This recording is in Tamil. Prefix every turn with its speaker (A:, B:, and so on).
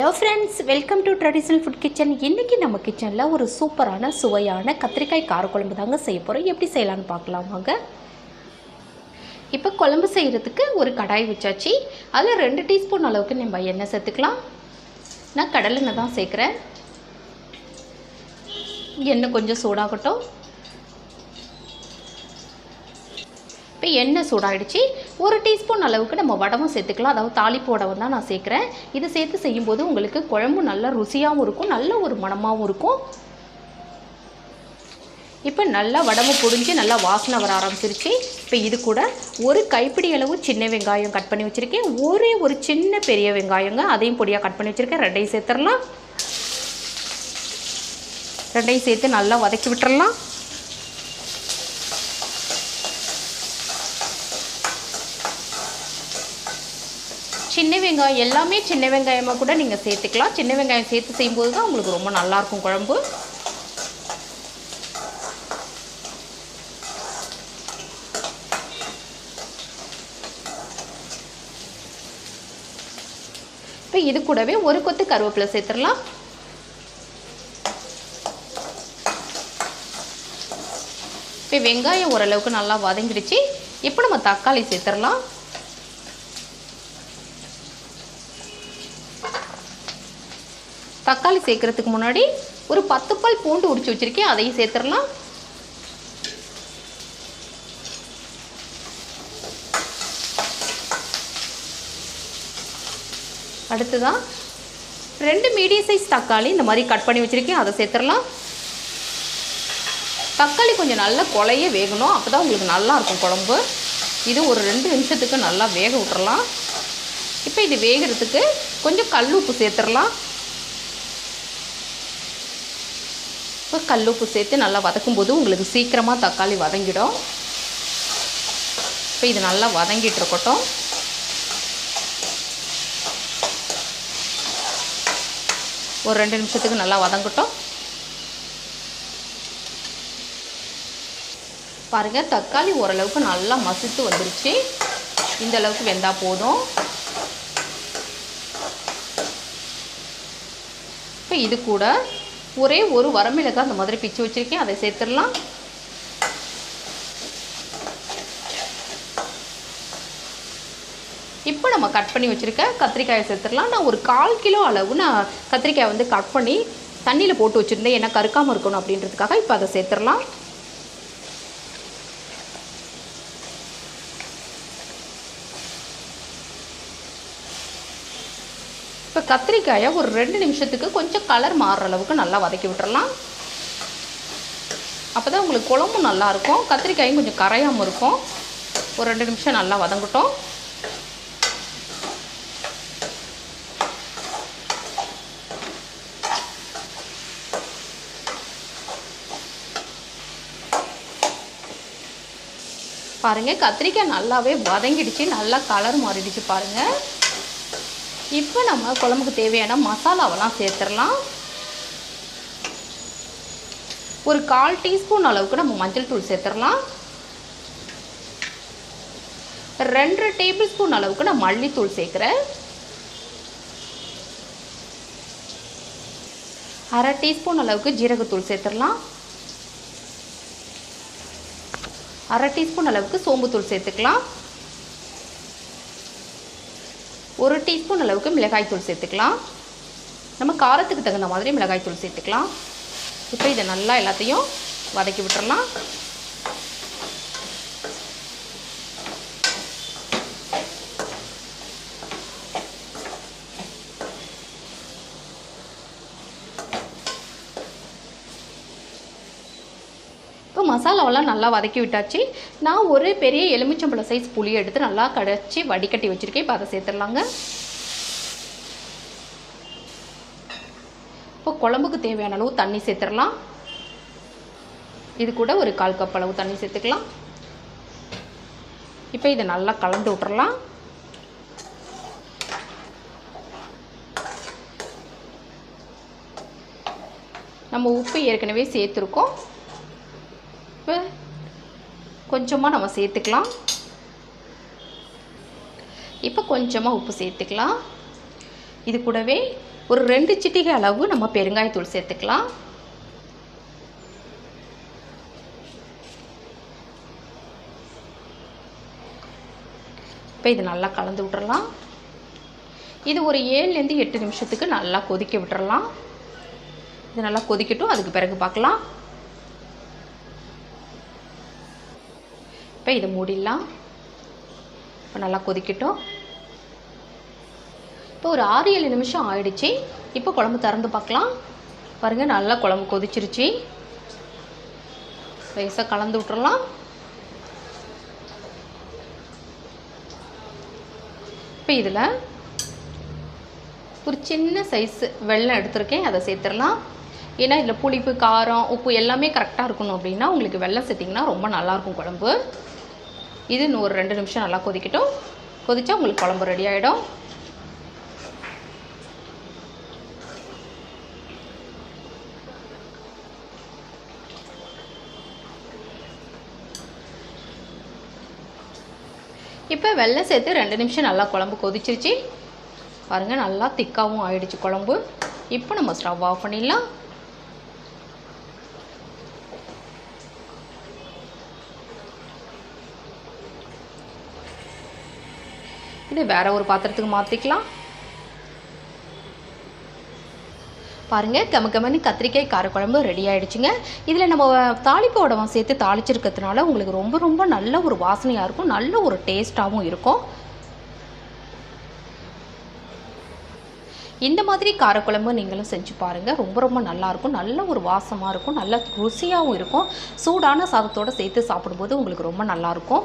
A: Hello friends welcome to traditional food kitchen இன்றைக்கி நம்ம கிச்சனில் ஒரு சூப்பரான சுவையான கத்திரிக்காய் காரக்குழம்பு தாங்க செய்ய போகிறோம் எப்படி செய்யலான்னு பார்க்கலாம் வாங்க. இப்போ குழம்பு செய்கிறதுக்கு ஒரு கடாய் வச்சாச்சு. அதில் ரெண்டு டீஸ்பூன் அளவுக்கு நம்ம எண்ணெய் சேர்த்துக்கலாம். நான் கடலெண்ணெய் தான் சேர்க்குறேன். எண்ணெய் கொஞ்சம் சூடாகட்டும். இப்போ எண்ணெய் சூடாகிடுச்சு ஒரு டீஸ்பூன் அளவுக்கு நம்ம வடமும் சேர்த்துக்கலாம். அதாவது தாளிப்பு தான் நான் சேர்க்குறேன். இது சேர்த்து செய்யும்போது உங்களுக்கு குழம்பு நல்லா ருசியாகவும் இருக்கும் நல்ல ஒரு மணமாகவும் இருக்கும். இப்போ நல்லா வடம்பு பொடிஞ்சு நல்லா வாசனை வர ஆரம்பிச்சிருச்சு. இப்போ இது கூட ஒரு கைப்பிடி அளவு சின்ன வெங்காயம் கட் பண்ணி வச்சுருக்கேன். ஒரே ஒரு சின்ன பெரிய வெங்காயங்க அதையும் பொடியாக கட் பண்ணி வச்சுருக்கேன். ரெண்டையும் சேர்த்துடலாம். ரெண்டையும் சேர்த்து நல்லா வதக்கி விட்டுறலாம். சின்ன வெங்காயம் எல்லாமே சின்ன வெங்காயமாக கூட நீங்கள் சேர்த்துக்கலாம். சின்ன வெங்காயம் சேர்த்து செய்யும்போது தான் உங்களுக்கு ரொம்ப நல்லாயிருக்கும் குழம்பு. இப்போ இது கூடவே ஒரு கொத்து கருவேப்பிலை சேர்த்துடலாம். இப்போ வெங்காயம் ஓரளவுக்கு நல்லா வதங்கிடுச்சு. இப்போ நம்ம தக்காளி சேர்த்துடலாம். தக்காளி சேர்க்குறதுக்கு முன்னாடி ஒரு பத்து பல் பூண்டு உரிச்சு வச்சுருக்கேன். அதையும் சேர்த்துடலாம். அடுத்ததான் ரெண்டு மீடியம் சைஸ் தக்காளி இந்த மாதிரி கட் பண்ணி வச்சுருக்கேன். அதை சேர்த்துடலாம். தக்காளி கொஞ்சம் நல்லா கொலைய வேகணும். அப்போ தான் உங்களுக்கு நல்லாயிருக்கும் குழம்பு. இது ஒரு ரெண்டு நிமிஷத்துக்கு நல்லா வேக விட்டுறலாம். இப்போ இது வேகிறதுக்கு கொஞ்சம் கல் உப்பு சேர்த்துடலாம். இப்போ கல் உப்பு சேர்த்து நல்லா வதக்கும் போது உங்களுக்கு சீக்கிரமாக தக்காளி வதங்கிடும். இப்போ இது நல்லா வதங்கிட்டு இருக்கட்டும். ஒரு ரெண்டு நிமிஷத்துக்கு நல்லா வதங்கட்டும். பாருங்கள் தக்காளி ஓரளவுக்கு நல்லா மசித்து வந்துருச்சு. இந்த அளவுக்கு வெந்தால் போதும். இப்போ இது கூட ஒரே ஒரு வரமிளகாய் அந்த மாதிரி பிச்சு வச்சுருக்கேன். அதை சேர்த்துடலாம். இப்போ நம்ம கட் பண்ணி வச்சுருக்க கத்திரிக்காயை சேர்த்துடலாம். நான் ஒரு கால் கிலோ அளவு நான் கத்திரிக்காய் வந்து கட் பண்ணி தண்ணியில் போட்டு வச்சுருந்தேன். ஏன்னா கருக்காமல் இருக்கணும் அப்படின்றதுக்காக இப்போ அதை சேர்த்துடலாம். இப்போ கத்திரிக்காயை ஒரு ரெண்டு நிமிஷத்துக்கு கொஞ்சம் கலர் மாறுற அளவுக்கு நல்லா வதக்கி விட்டுறலாம். அப்போ தான் உங்களுக்கு குழம்பும் நல்லாயிருக்கும் கத்திரிக்காயும் கொஞ்சம் கரையாமல் இருக்கும். ஒரு ரெண்டு நிமிஷம் நல்லா வதங்கட்டும். பாருங்கள் கத்திரிக்காய் நல்லாவே வதங்கிடுச்சு. நல்லா கலர் மாறிடுச்சு பாருங்கள் இப்போ நம்ம குழம்புக்கு தேவையான மசாலாவெல்லாம் சேர்த்துடலாம். ஒரு கால் டீஸ்பூன் அளவுக்கு நம்ம மஞ்சள் தூள் சேர்த்துடலாம். ரெண்டு டேபிள் ஸ்பூன் அளவுக்கு நான் மல்லித்தூள் சேர்க்குறேன். அரை டீஸ்பூன் அளவுக்கு ஜீரகத்தூள் சேர்த்துடலாம். அரை டீஸ்பூன் அளவுக்கு சோம்புத்தூள் சேர்த்துக்கலாம். ஒரு டீஸ்பூன் அளவுக்கு மிளகாய்த்தூள் சேர்த்துக்கலாம். நம்ம காரத்துக்கு தகுந்த மாதிரி மிளகாய்த்தூள் சேர்த்துக்கலாம். இப்போ இதை நல்லா எல்லாத்தையும் வதக்கி விட்டுறலாம். மசாலாவெல்லாம் நல்லா வதக்கி விட்டாச்சு. நான் ஒரு பெரிய எலுமிச்சம்பழம் சைஸ் புளி எடுத்து நல்லா கடைச்சி வடிகட்டி வச்சுருக்கேன். இப்போ அதை சேர்த்துடலாங்க. இப்போ குழம்புக்கு தேவையான அளவு தண்ணி சேர்த்துடலாம். இது கூட ஒரு கால் கப் அளவு தண்ணி சேர்த்துக்கலாம். இப்போ இதை நல்லா கலந்து விட்டுறலாம். நம்ம உப்பு ஏற்கனவே சேர்த்துருக்கோம். இப்போ கொஞ்சமாக நம்ம சேர்த்துக்கலாம். இப்போ கொஞ்சமாக உப்பு சேர்த்துக்கலாம். இது கூடவே ஒரு ரெண்டு சிட்டிகை அளவு நம்ம பெருங்காயத்தூள் சேர்த்துக்கலாம். இப்போ இது நல்லா கலந்து விட்டுறலாம். இது ஒரு ஏழுலேருந்து எட்டு நிமிஷத்துக்கு நல்லா கொதிக்க விட்டுறலாம். இது நல்லா கொதிக்கட்டும். அதுக்கு பிறகு பார்க்கலாம். இப்போ இதை மூடிடலாம். இப்போ நல்லா கொதிக்கட்டும். இப்போ ஒரு ஆறு ஏழு நிமிஷம் ஆயிடுச்சு. இப்போ குழம்பு திறந்து பார்க்கலாம். பாருங்கள் நல்லா குழம்பு கொதிச்சிருச்சு. லேசாக கலந்து விட்டுறலாம். இப்போ இதில் ஒரு சின்ன சைஸு வெள்ளம் எடுத்திருக்கேன். அதை சேர்த்துடலாம். ஏன்னா இதில் புளிப்பு காரம் உப்பு எல்லாமே கரெக்டாக இருக்கணும் அப்படின்னா உங்களுக்கு வெள்ளம் சேர்த்திங்கன்னா ரொம்ப நல்லாயிருக்கும் குழம்பு. இது இன்னும் ஒரு ரெண்டு நிமிஷம் நல்லா கொதிக்கட்டும். கொதித்தா உங்களுக்கு குழம்பு ரெடி ஆகிடும் இப்போ வெள்ளம் சேர்த்து ரெண்டு நிமிஷம் நல்லா குழம்பு கொதிச்சிருச்சு. பாருங்கள் நல்லா திக்காகவும் ஆயிடுச்சு குழம்பு. இப்போ நம்ம ஸ்டவ் ஆஃப் பண்ணிடலாம். இது வேற ஒரு பாத்திரத்துக்கு மாற்றிக்கலாம் பாருங்கள் கம கமன்னு கத்திரிக்காய் காரக்குழம்பு ரெடி ஆயிடுச்சுங்க. இதில் நம்ம தாளிப்பு சேர்த்து தாளிச்சிருக்கிறதுனால உங்களுக்கு ரொம்ப ரொம்ப நல்ல ஒரு வாசனையாக இருக்கும். நல்ல ஒரு டேஸ்ட்டாகவும் இருக்கும். இந்த மாதிரி காரக்குழம்பு நீங்களும் செஞ்சு பாருங்கள் ரொம்ப ரொம்ப நல்லாயிருக்கும் நல்ல ஒரு வாசமாக இருக்கும். நல்ல ருசியாகவும் இருக்கும். சூடான சாதத்தோடு சேர்த்து சாப்பிடும்போது உங்களுக்கு ரொம்ப நல்லாயிருக்கும்